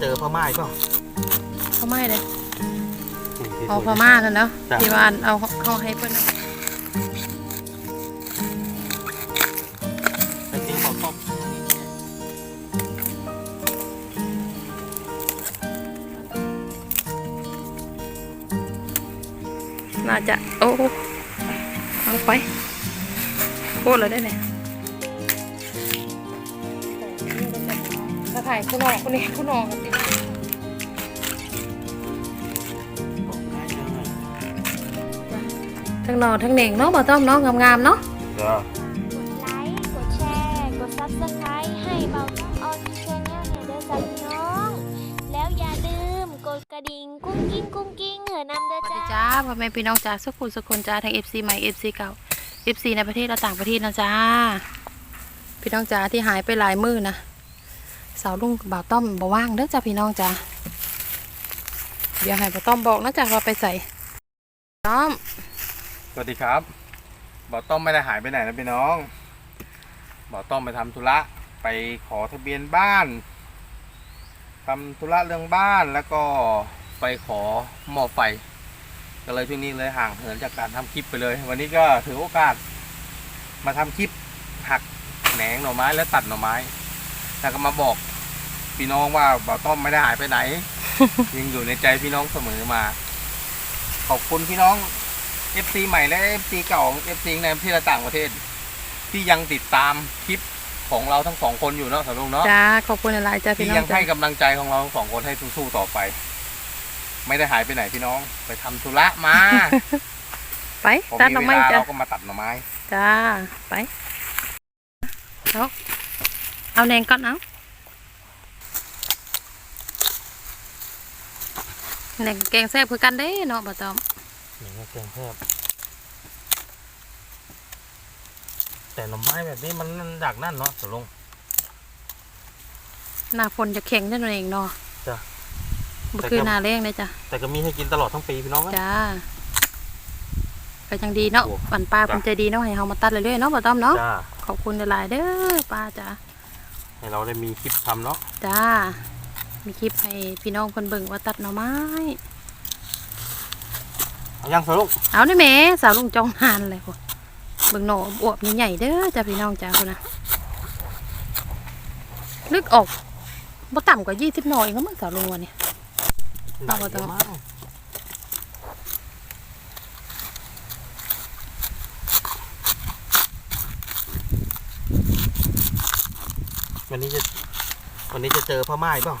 เจอพม่าอีกเปล่าเขาไม่เลยนี่ที่เอาสวยพม่านั่นเนาะจ้ะ ที่ว่าเอาเขาให้เพิ่นน่ะไอ้จริงเขาต้มน่าจะโอ้เอาไปโคตรเลยได้เนี่ยถ้าถ่ายคุณนอกคนนี้คุณนอกกันสิ ทั้งนอทั้งเหน่งเนาะบ่ต้อมเนาะงามๆเนาะจ้า กดไลค์ กดแชร์ กด Subscribe ให้เบาต้องออนชแนลเนี่ยเด้อจ้าพี่น้อง แล้วอย่าลืมกดกระดิ่งกุ้งกิ้งกุ้งกิ้งเหอะนำเด้อสวัสดีจ้าจ้าพ่อแม่พี่น้องจ้าสุขุมสุขคนจ้าทั้ง FC ใหม่ FC เก่า FC ในประเทศและต่างประเทศนะจ้าพี่น้องจ้าที่หายไปหลายมื้อนะสาวลุงกับบ่าวต้อมบ่ว่างเด้อจ้าพี่น้องจ้าเดี๋ยวให้บ่าวต้อมบอกนะจ้าว่าไปใส่ต้อม สวัสดีครับบ่าวต้อมไม่ได้หายไปไหนนะพี่น้องบ่าวต้อมไปทำธุระไปขอทะเบียนบ้านทำธุระเรื่องบ้านแล้วก็ไปขอหม้อไฟก็เลยช่วงนี้เลยห่างเหินจากการทำคลิปไปเลย วันนี้ก็ถือโอกาส มาทำคลิปหักแหนงหน่อไม้และตัดหน่อไม้ แล้วก็มาบอกพี่น้องว่าบ่าวต้อมไม่ได้หายไปไหนยังอยู่ในใจพี่น้องเสมอมา ขอบคุณพี่น้อง FC ใหม่และ FC เก่า FC ในประเทศและต่างประเทศ ที่ยังติดตามคลิปของเราทั้งสองคนอยู่เนาะสาวลุงเนาะจ้าขอบคุณหลายๆจ้าพี่ที่น้อยังงจ้าให้กำลังใจของเราทั้งสองคนให้สู้ๆต่อไป ไม่ได้หายไปไหนพี่น้อง ไปทำธุระมาไปพอตัดมีหน่อเวไม้ลาจ้าเราก็มาตัดหน่อไม้ จ้าไปเอาเอาแหนงก่อนเอาแหนงแกงแซ่บคือกันเด้เนาะบ่าวต้อม หนึ่งเกงเพิ่มแต่หน่อไม้แบบนี้มันดักนั่นเนาะสาวลุงหน้าฝนจะแข็งจังเองเนาะจ้ะบ่แต่คือก็หน้าแรงเลยจ้ะแต่ก็มีให้กินตลอดทั้งปีพี่น้องนะจ้าก็ยังดีเนาะโอ้ปันป้าจ้ะเพิ่นใจดีเนาะให้เฮามาตัดเรื่อยๆเนาะบ่าวต้อมเนาะจ้าขอบคุณหลายๆเด้อป้าจ้าให้เราได้มีคลิปทำเนาะจ้ามีคลิปให้พี่น้องเพิ่นเบิ่งว่าตัดหน่อไม้เอา ยังสาวลุงเอาได้แหม่สาวลุงจองหานเลยพุ่นเบิ่งหน่ออวบใหญ่ๆเด้อจ้าพี่น้องจ้าพุ่นนะลึกออกบ่ต่ำกว่า20หน่อเองก็มั้งสาวลุงวันนี้เอาบ่ต้องไหนเยะมั้งวันนี้จะวันนี้จะเจอพม่าอีกเปล่า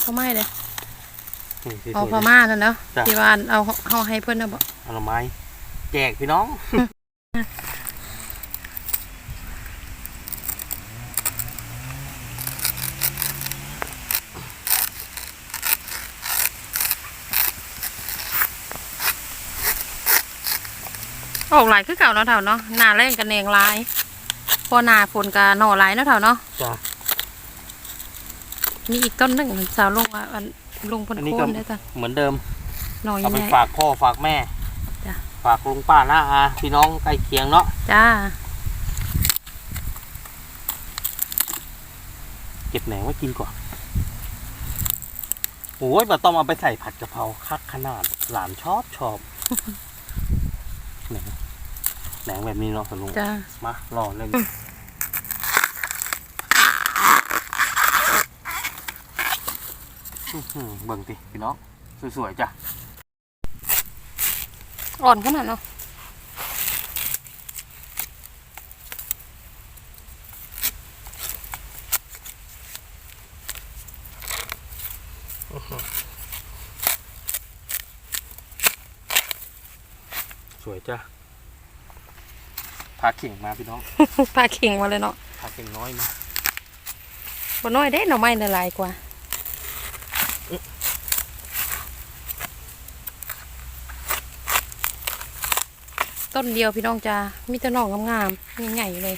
เขาไม่เลยนี่ ที่เอาสวยพม่านั่นเนาะจ้ะ ที่ว่าเอาเฮาให้เพิ่นน่ะบ่เอาหน่อไม้ แจกพี่น้อง ออกหลายคือเก่าเนาะเฒ่าเนาะหน้าแรงกันแหนงหลายพอหน้าฝนก็หน่อหลายเนาะเฒ่าเนาะจ้ะ มีอีกต้นหนึงสาวลุงว่าอัน ลุงเพิ่นอันนี้โคก็นได้จ้ะเหมือนเดิม หน่อใหเอาไปญ่ ฝากพ่อฝากแม่ จ้ะ ฝากลุงป้าน้าอาพี่น้องใกล้เคียงเนาะๆจ้าเก็บแหนงไว้กินก่อนโอ้ยบะต้องเอาไปใส่ผัดกะเพราคักขนาด หลานชอบชอบ แหนงแหนงแบบนี้เนาะสลุงจ้า มารอเล่นอื้อหือ เบิ่งติพี่น้องสวยๆจ้ะอ่อนขนาดเนาะสวยจ้ะพาเข่งมาพี่น้องปลาเข่งมาเลยเนาะพาเข่งน้อยมาบ่น้อยเด้หน่อไม้น่ะหลายกว่า ต้นเดียวพี่น้องจ้ามีแต่หน่องามๆใหญ่ๆเลย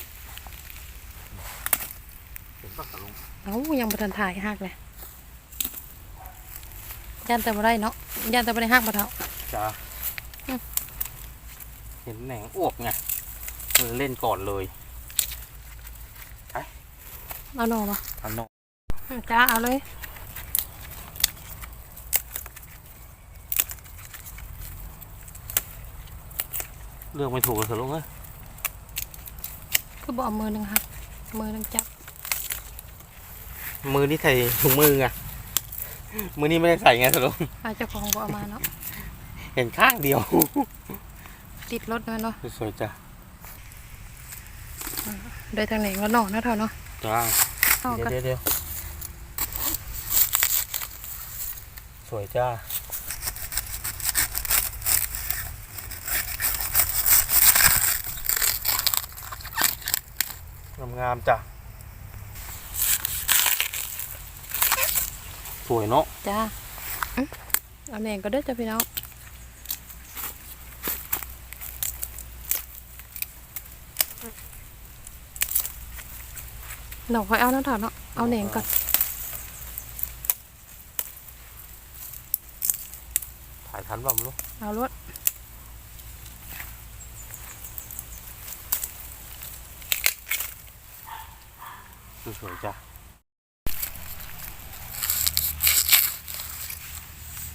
เห็นปะสลุงเอ้ายังบ่ทันถ่ายฮักเลยย่านแต่บ่ได้เนาะย่านแต่บ่ได้ฮักบ่เท่าจ้ะอืมเห็นแหนงอวบไงเออเล่นก่อนเลยเอาหน่อมาอันนอกจ้าเอาเลย เลือกไม่ถูกเลยสลุงเอ้ยคือบอกเอามือหนึ่งครับ มือหนึ่งจับ มือนี่ใส่ถุงมือไงมือนี่ไม่ได้ใส่ไงสลุงอาจจะของบอกเอามาเนาะ เห็นข้างเดียว ติดรถด้วยเนาะ สวยจ้ะโดยทางไหนก็นอกนะเท่าเนาะจ้านอกเดี๋ยวก็เดี๋ยวเดี๋ยวสวยจ้า งามๆจ้ะ สวยเนาะจ้าอื้อเอาแหน่งก็ได้อจ้ะพี่น้องหนอกค่อยเอานะเท่าเนาะเอาแหน่งก่อนถ่ายทันป่ะไม่รู้เอารถ สวยจ้ะ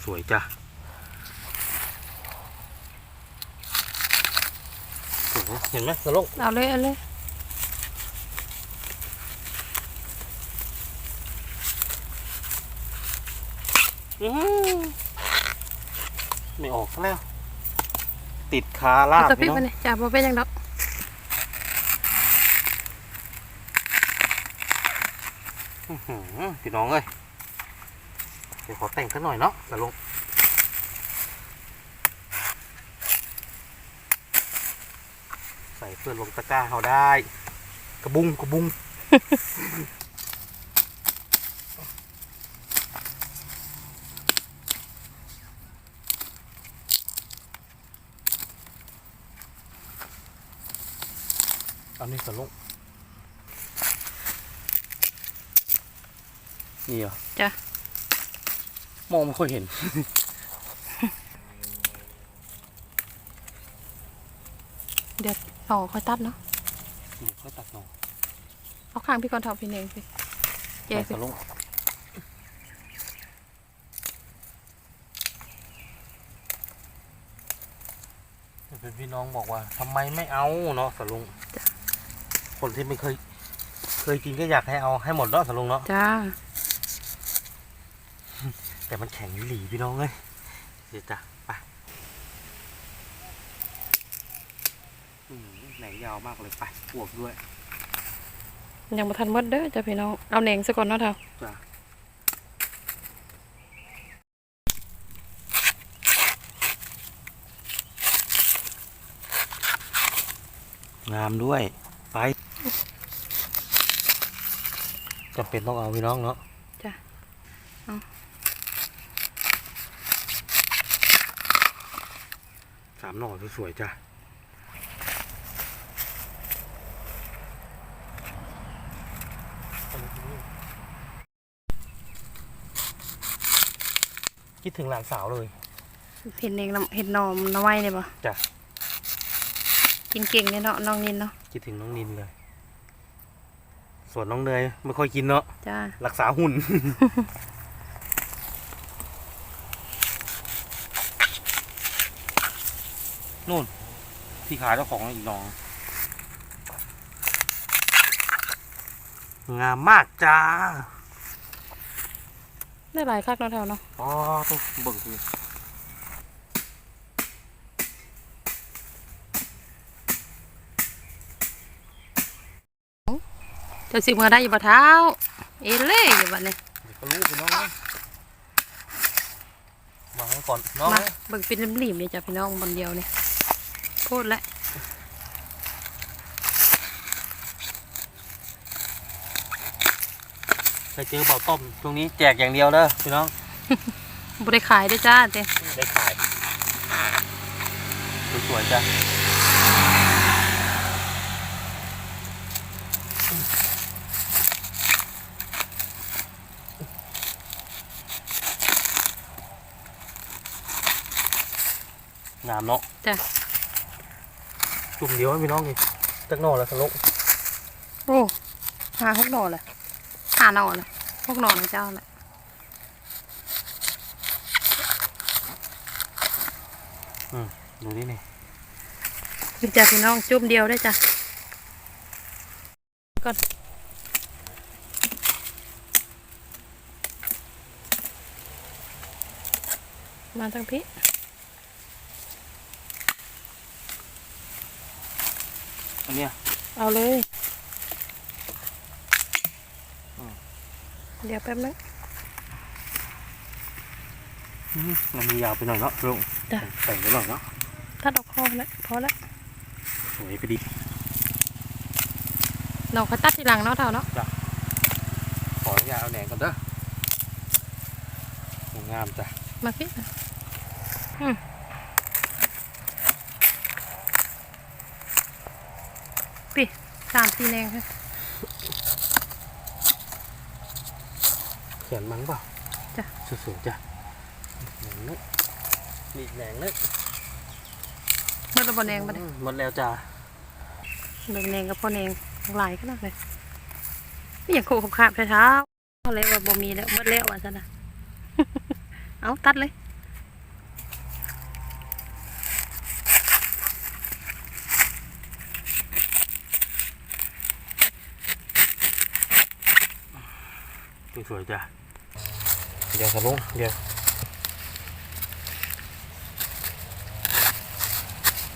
สวยจ้ะสวยเห็นไหมสโลกเอาเลยเอาเลยอื้อหือไม่ออกซะแล้ว ติดคาลาเอาบตะปิดพี่น้องมาเนี่ยจ้าพอเป็นยังดอก อื้อหือพี่ น้องเอ้ยเดี๋ยวขอแต่งสักหน่อยเนาะสโลกใส่เพื่อนลงตะกร้าเขาได้ กระบุงกระบุงอันนี้สลุง นี่เหรอจ้ะมองไม่ค่อยเห็น เดี๋ยวต่อค่อยตัดเนาะเดี๋ยวค่อยตัดหน่อยเอาข้างพี่ก่อนเถอะพี่เองพี่เจ๊ไปพี่สลุงเป็นพี่น้องบอกว่าทำไมไม่เอาเนาะสลุงคนที่ไม่เคย เคยกินก็อยากให้เอาให้หมดเนาะสลุงเนาะจ้า แต่มันแข็งหลีพี่น้องเอ้ยเดี๋ยวจ้ะไปอืมไหนยาวมากเลยไปปวกด้วย ยังบ่ทันหมดเด้อจ้ะพี่น้อง เอาแหน่งซะก่อนเนาะเท่าจ้ะงามด้วย ไปจำเป็นต้องเอาพี่น้องเนาะจ้ะเอาามหน่อสวยๆจ้ะคิดถึงหลานสาวเลย เห็นเองน้ำเห็นหนอมน้ำไว้เนี่ยบ่จ้ะ กินเก่งเนี่ยเนาะน้องนินเนาะคิดถึงน้องนินเลย ส่วนน้องเนยไม่ค่อยกินเนาะ จ้ารักษาหุ่น นู่น ที่ขายเจ้าของอีกน้อง งามมากจ้าได้หลายคักเนาะเท่าเนาะอ๋อต้องเบิ่งทีเจะสิมาได้อยู่บ่เท้า เอเล่อยู่บัดนี้เดี๋ยวก็รู้ไปน้องนะวางไว้ก่อนน้องมานะเบิ่งเป็นหลิมๆเลยจ้ะพี่น้องบนเดียวนี่ โคตรละเคยเจอเบาต้มตรงนี้แจกอย่างเดียวเด้อพี่น้องบ่ได้ขายได้อจ้าเต้ได้ขายสวยๆจ้ะงามเนาะจ้ะ จุ่มเดียวให้พี่น้องนี่จักหน่อแล้วสลุกโอ้หาหกหน่อเลยหาหน่อเลยหกหน่อนะเจ้าแหละดูนี่นี่นี่จ้ะพี่น้องจุ่มเดียวได้จ้ะก่อนมาทางพี่ อัน เนี้ยเอาเลยเดี๋ยวแป๊บนึงอืมมันมียาวไปหน่อยเนาะลุงจ้ะแต่งไปหน่อยเนาะถ้าดอกคอแล้วพอแล้วสวยไปดีเราค่อยตัดทีหลังเนาะเท่าเนาะขออนุญาตเอาแหนงก่อนเด้องามจ้ะมาพี่อืม สามสี่แนงค่ะเขียนมั้งเปล่าจ้ะสวยๆจ้ะแหนงนึกมีอีกแหนงนึกเมื่อเราบนแนงมาเลยอืมหมดแล้วจ้ะเบิ่งแนงกับพ่อแนงหลายขนาดเลยนี่อย่างโคกขาบๆเช้าๆเขาเลยว่าบ่มีแล้วหมดแล้วว่าซะนะเอาตัดเลย สวยๆจ้ะ เดี๋ยวครับลุงเดี๋ยว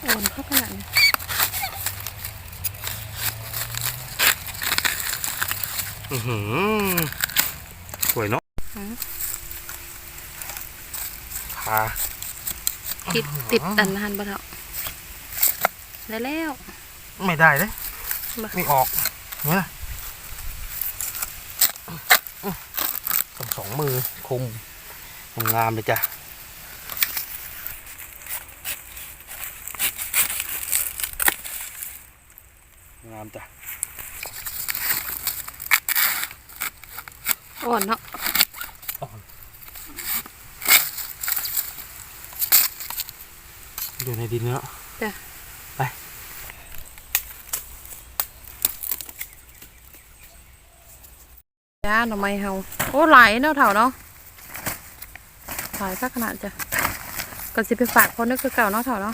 โอนเข้าขนาดนี้อือหือสวยเนาะอืมขาติดติดตันหันบ่เท่าได้แล้ว ไม่ได้เลยบ่ไม่ออกเนี่ยต้อง สองมือคุมงามเลยจ้ะงามจ้ะอ่อนเนาะ อยู่ในดินเนาะ จ้ะ ไป จ้า หน่อไม้เฮาโอ้หลายเนาะเท่าเนาะหลายสักขนาดจ้ะก็สิไปฝากคนนึกคือเก่าเนาะเท่าเนาะ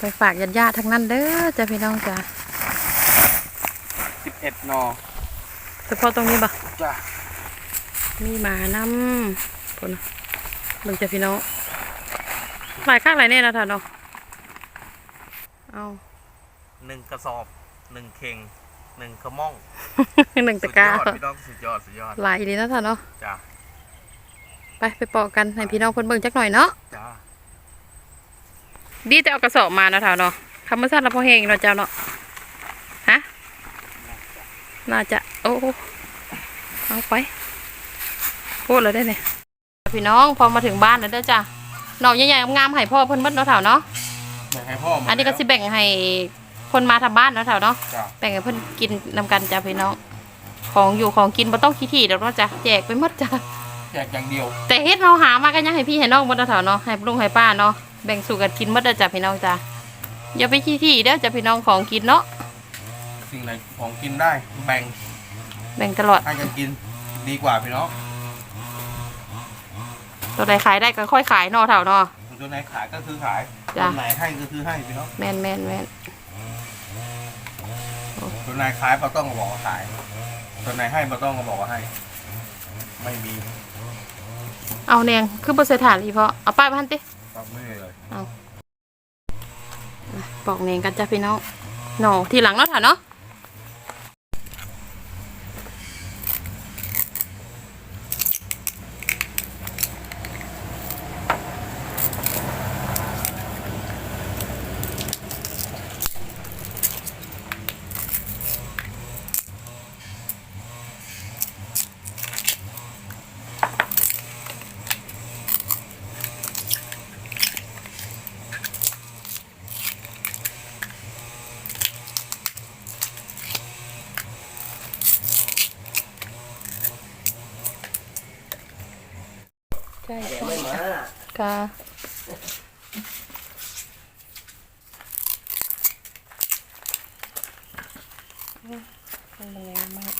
ไปฝากญาติญาติๆทั้งนั้นเด้อจ้ะพี่น้องจ้ะสิบเอ็ดนอเฉพาะตรงนี้บ่จ้ะมีหมานำคนน่ะเบิ่งจ้ะพี่น้องหลายข้างหลายแน่นะเท่าเนาะเอาหนึ่งกระสอบหนึ่งเข่ง หนึ่งกระม่องหนึ่งตะกร้าสุดยอดพี่น้องสุดยอดสุดยอดหลายอีหลีเนาะเท่าเนาะจ้ะไปไปปอกกันให้พี่น้องเพิ่นเบิ่งจักหน่อยเนาะจ้ะดีแต่เอากระสอบมานะเท่าเนาะคำว่าสั้นแล้วพอแห้งเนาะเจ้าเนาะฮะน่าจะโอ้เอาไปพูดเลยได้เนี่ยพี่น้องพอมาถึงบ้านแล้วเด้อจ้ะหน่อใหญ่ๆงามๆให้พ่อเพิ่นเบิดเนาะเท่าเนาะแบ่งให้พ่อหมดอันนี้ก็สิแบ่งให้ คนมาทำบ้านเนาะเท่าเนาะจ้ะแบ่งให้เพิ่นกินนำกันจ้ะพี่น้อง ของอยู่ของกินบ่ต้องขี้ถี่เดี๋ยวเนาะจ้ะแจกไปหมดจ้ะ แจกอย่างเดียวแต่เฮ็ดเราหามากันยังให้พี่ให้น้องบ่เนาะเท่าเนาะให้ลุงให้ป้าเนาะแบ่งสู่กันกินหมดเด้อจ้ะพี่น้องจ้ะอย่าไปขี้ถี่เด้อจ้ะพี่น้องของกินเนาะสิ่งไหนของกินได้แบ่งแบ่งตลอดให้กันกินดีกว่าพี่น้องตัวใดขายได้ก็ค่อยขายเนาะเท่าเนาะ ตัวไหนขายก็คือขายจ้ะตัวไหนให้ก็คือให้พี่น้องแม่นแม่นแม่น ตัวไหนขายเราต้องก็บอกว่าขายตัวไหนให้เราต้องก็บอกว่าให้ ไม่มีเอาแนงคือบ่ใส่ถ่านอีพอเอาป้ายพันติต้องไม่เลยปอกแนงกันจ้ะพี่น้องเนาะทีหลังเนาะเท่าเนาะ ใช่ใช่ ไม่มา กาเป็นยังไงบ้าง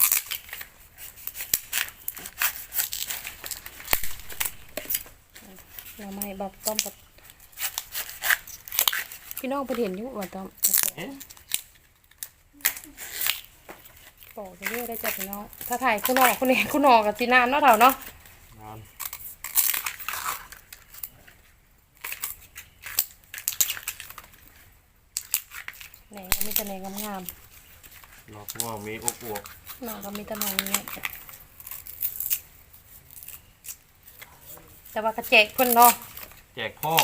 เราไม่บับต้มกับพี่น้องเพิ่นเห็นอยู่บ่ต้อมเอ๊ะปอกเรื่อยๆได้จ้ะพี่น้อง ถ้าถ่ายคุณออกคุณเห็นคุณออกกับจีนานเนาะเถ่าเนาะ นอน แหนงก็มีแต่แหนงงามนอกว่ามีอบอวบๆหน่อก็มีแต่หนองเนี่ยแต่ว่ากระแจกเพิ่นเนาะ แจกพ่อ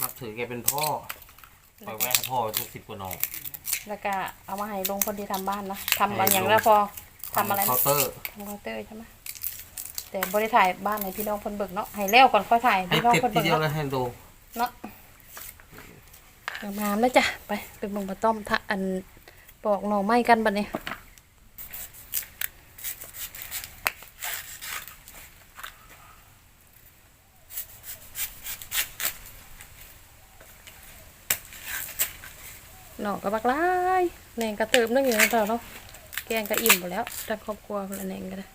นับถือแกเป็นพ่อปล่อยไว้ให้พ่อทุกสิบกว่าหนอแล้วก็เอามาให้ลงคนที่ทำบ้านเนาะทำให้อะไรอย่างลงแล้วพอทำอะไรเคานะ น์เตอร์ ทำเคาน์เตอร์ใช่ไหมแต่บริถ่ายบ้านให้พี่น้องเพิ่นเบิกเนาะให้แล้วก่อนค่อยถ่ายให้พี่น้องเก็บเพิ่นทีเบิกเดียวเนาะแล้วให้ดูเนาะ งามๆแล้วจ้ะไปไปบิ่งปลาต้อมทะอันปอกหน่อไม้กันบัดนี้หน่อก็บักหลายแหนงกระเติมนึงอยู่ในเท่าเนาะแกงก็อิ่มหมดแล้วทั้งครอบครัวคนละแหนงก็ได้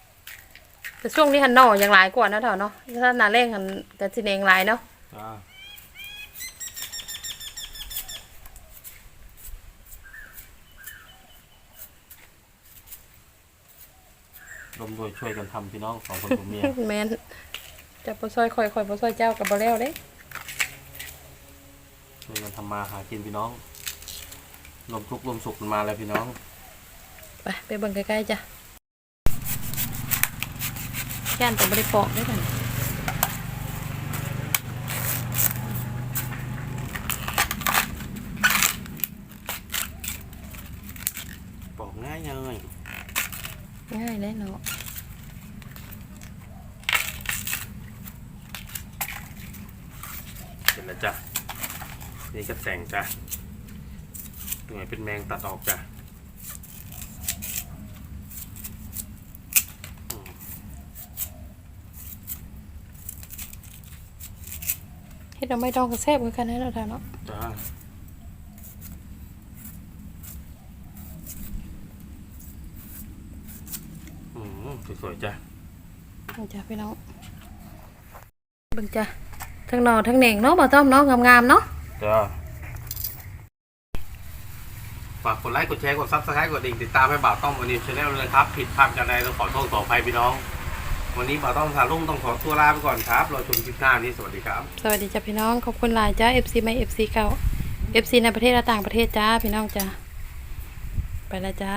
แต่ช่วงนี้หันหน่อยังหลายกว่านะเท่าเนาะถ้าหนาแรงหันกระสิแนงหลายเนาะ ร่วมด้วยช่วยกันทำพี่น้องสองคนผมเมีย แมนจะปซอยคอยคอยปซอยเจ้ากับบ่แล้วเด้ช่วยกันทำมาหากินพี่น้องรวมทุกข์รวมสุขกันมาแล้วพี่น้อง ไปไปเบิ่งใกล้ๆจ้ะย่านแต่บ่ได้ปอกด้วยกัน บอกง่ายเลย ง่ายเลยเนาะ เสร็จแล้วจ้ะ นี่ก็แต่งจ้ะหน่วยเป็นแมงตัดออกจ้ะอืมเฮ็ดเอาไม่ต้องกระแซ่บคือกันนะเราะท่าเนาะจ้าอืมสวยๆจ้ะนี่จ้ะพี่น้องเบิ่งจ้ะทั้งหน่อทั้งแหน่งเนาะบ่ต้อมเนาะงามๆเนาะจ้าฝากกดไลค์กดแชร์กดซับสไครต์กดดิ่งติดตามให้บ่าวต้อมวันนี้ชาแนลเลยครับ ผิดพลาดกันใดต้องขอโทษขออภัยพี่น้อง วันนี้บ่าวต้อมสารุ่งต้องขอตัวลาไปก่อนครับรอชมคลิปหน้านี้สวัสดีครับ สวัสดีจ้าพี่น้องขอบคุณหลายจ้า FC ไม่ FC เก่า FC ในประเทศและต่างประเทศจ้าพี่น้องจ้าไปละจ้า